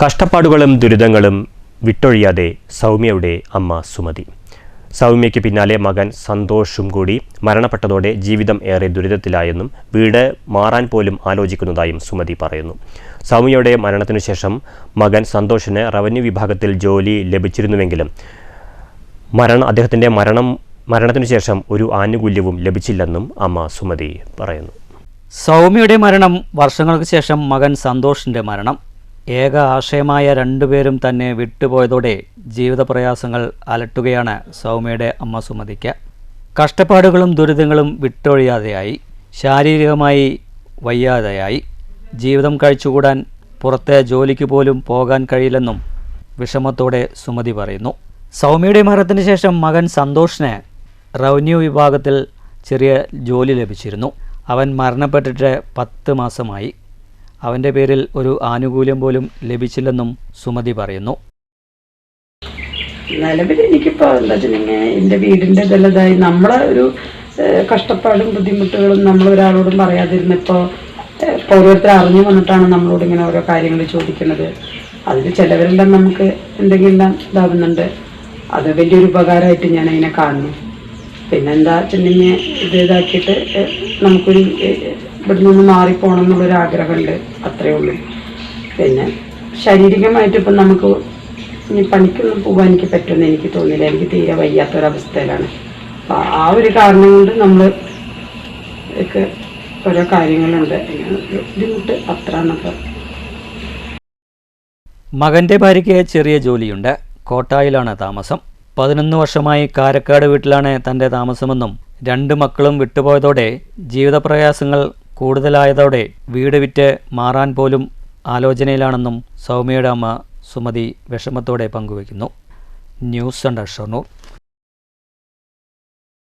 കഷ്ടപ്പാടുകളും ദുരിതങ്ങളും വിട്ടൊഴിയാതെ സൗമ്യയുടെ അമ്മ സുമതി. സൗമ്യയ്ക്ക് പിന്നാലെ മകൻ സന്തോഷും കൂടി മരണപ്പെട്ടതോടെ ജീവിതം ഏറെ ദുരിതത്തിലായെന്നും വീട് മാറാൻ പോലും ആലോചിക്കുന്നതായും സുമതി പറയുന്നു. സൗമ്യയുടെ മരണത്തിനു ശേഷം മകൻ സന്തോഷിന് റവന്യൂ വിഭാഗത്തിൽ ജോലി ലഭിച്ചിരുന്നുവെങ്കിലും മരണം അദ്ദേഹത്തിന്റെ മരണം മരണത്തിനു ശേഷം ഒരു ആനുകൂല്യവും ലഭിച്ചില്ലെന്നും അമ്മ സുമതി പറയുന്നു. സൗമ്യയുടെ മരണം വർഷങ്ങൾക്ക് ശേഷം മകൻ സന്തോഷിന്റെ മരണം. ഏക ആശയമായ രണ്ടുപേരും തന്നെ വിട്ടുപോയതോടെ ജീവിത പ്രയാസങ്ങൾ അലട്ടുകയാണ് സൗമ്യയുടെ അമ്മ സുമതിക്ക്. കഷ്ടപ്പാടുകളും ദുരിതങ്ങളും വിട്ടൊഴിയാതെയായി ശാരീരികമായി വയ്യാതെയായി. ജീവിതം കഴിച്ചുകൂടാൻ പുറത്തെ ജോലിക്ക് പോലും പോകാൻ കഴിയില്ലെന്നും വിഷമത്തോടെ സുമതി പറയുന്നു. സൗമ്യയുടെ മരണത്തിന് ശേഷം മകൻ സന്തോഷിന് റവന്യൂ വിഭാഗത്തിൽ ചെറിയ ജോലി ലഭിച്ചിരുന്നു. അവൻ മരണപ്പെട്ടിട്ട് പത്ത് മാസമായി. അവന്റെ പേരിൽ ഒരു ആനുകൂല്യം പോലും ലഭിച്ചില്ലെന്നും സുമതി പറയുന്നു. നിലവിൽ എനിക്കിപ്പോൾ എന്താ വെച്ചിട്ടുണ്ടെങ്കിൽ എന്റെ വീടിന്റെ നമ്മളെ ഒരു കഷ്ടപ്പാടും ബുദ്ധിമുട്ടുകളും നമ്മൾ ഒരാളോടും പറയാതിരുന്നപ്പോൾ ഇപ്പോൾ ഓരോരുത്തർ അറിഞ്ഞു വന്നിട്ടാണ് നമ്മളോട് ഇങ്ങനെ ഓരോ കാര്യങ്ങൾ ചോദിക്കുന്നത്. അതിൽ ചിലവരെല്ലാം നമുക്ക് എന്തെങ്കിലും ഇതാവുന്നുണ്ട്. അത് വലിയൊരു ഉപകാരമായിട്ട് ഞാൻ അതിനെ കാണുന്നു. പിന്നെന്താ വെച്ചിട്ടുണ്ടെങ്കിൽ ഇത് ഇതാക്കിയിട്ട് നമുക്കൊരു ഏഹ്, നിന്ന് മാറിപ്പോകണം എന്നുള്ളൊരു ആഗ്രഹമുണ്ട്. അത്രയേ ഉള്ളൂ. പിന്നെ ശാരീരികമായിട്ട് ഇപ്പം നമുക്ക് ഇനി പണിക്കൊന്നും പോകാൻ എനിക്ക് പറ്റുമെന്ന് എനിക്ക് തോന്നില്ല എനിക്ക് തീരെ വയ്യാത്തൊരവസ്ഥയിലാണ്. അപ്പം ആ ഒരു കാരണം കൊണ്ട് നമ്മൾ ഒക്കെ ഓരോ കാര്യങ്ങളുണ്ട്. ബുദ്ധിമുട്ട് അത്ര എന്നൊക്കെ മകന്റെ ഭാര്യയ്ക്ക് ചെറിയ ജോലിയുണ്ട്. കോട്ടായിലാണ് താമസം. പതിനൊന്ന് വർഷമായി കാരക്കാട് വീട്ടിലാണ് തന്റെ താമസമെന്നും രണ്ട് മക്കളും വിട്ടുപോയതോടെ ജീവിതപ്രയാസങ്ങൾ കൂടുതലായതോടെ വീട് വിറ്റ് മാറാൻ പോലും ആലോചനയിലാണെന്നും സൗമ്യയുടെ അമ്മ സുമതി വിഷമത്തോടെ പങ്കുവയ്ക്കുന്നു. News under Shoranur